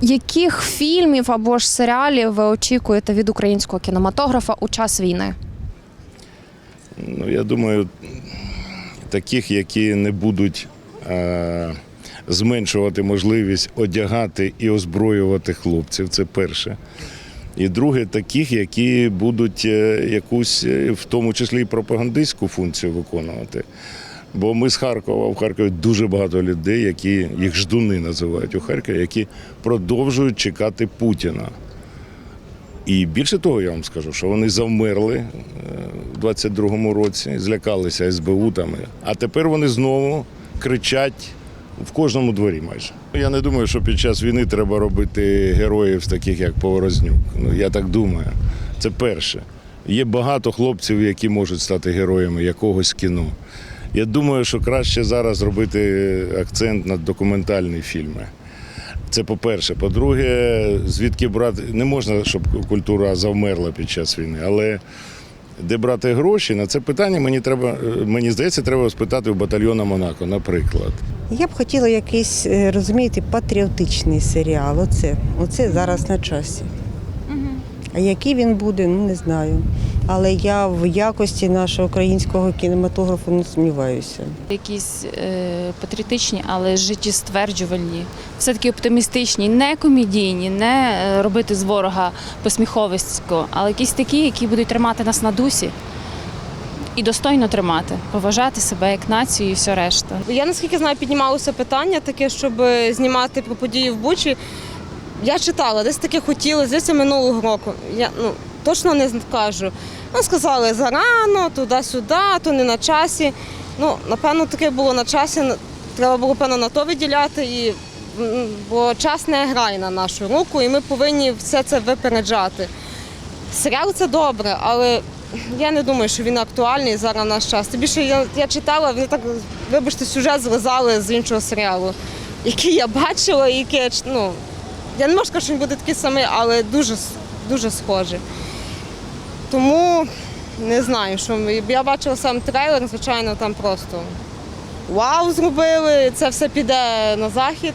Яких фільмів або ж серіалів ви очікуєте від українського кінематографа у час війни? Ну, я думаю, таких, які не будуть е, зменшувати можливість одягати і озброювати хлопців, це перше. І друге, таких, які будуть е, якусь, е, в тому числі і пропагандистську функцію виконувати. Бо ми з Харкова, в Харкові дуже багато людей, які їх ждуни називають у Харкові, які продовжують чекати Путіна. І більше того, я вам скажу, що вони завмерли е, в 22-му році, злякалися СБУ там. А тепер вони знову кричать в кожному дворі майже. Я не думаю, що під час війни треба робити героїв таких, як Поворознюк. Ну, я так думаю. Це перше. Є багато хлопців, які можуть стати героями якогось кіно. Я думаю, що краще зараз робити акцент на документальні фільми. Це по-перше. По-друге, звідки брати не можна, щоб культура завмерла під час війни, але де брати гроші на це питання мені треба, мені здається, треба спитати у батальйона Монако, наприклад. Я б хотіла якийсь, е, розумієте, патріотичний серіал. Оце, оце зараз на часі. А який він буде, ну не знаю. Але я в якості нашого українського кінематографу не сумніваюся. якісь е, патріотичні, але життєстверджувальні, все-таки оптимістичні, не комедійні, не е, робити з ворога посміховисько, але якісь такі, які будуть тримати нас на дусі і достойно тримати, поважати себе як націю і все решта. Я наскільки знаю, піднімалося питання таке, щоб знімати про події в Бучі. Я читала, десь таке хотіли, здається, минулого року. Я ну, точно не кажу. Ну, сказали зарано, туди-сюди, то не на часі. Ну, напевно, таке було на часі. Треба було певно на то виділяти, і, бо час не грає на нашу руку, і ми повинні все це випереджати. Серіал це добре, але я не думаю, що він актуальний зараз в наш час. Тим більше я, я читала, вони так, вибачте, сюжет злизали з іншого серіалу, який я бачила, який я ну, я не можу сказати, що він буде такий самий, але дуже, дуже схожий. Тому не знаю, що я бачила сам трейлер, звичайно, там просто вау зробили, це все піде на захід.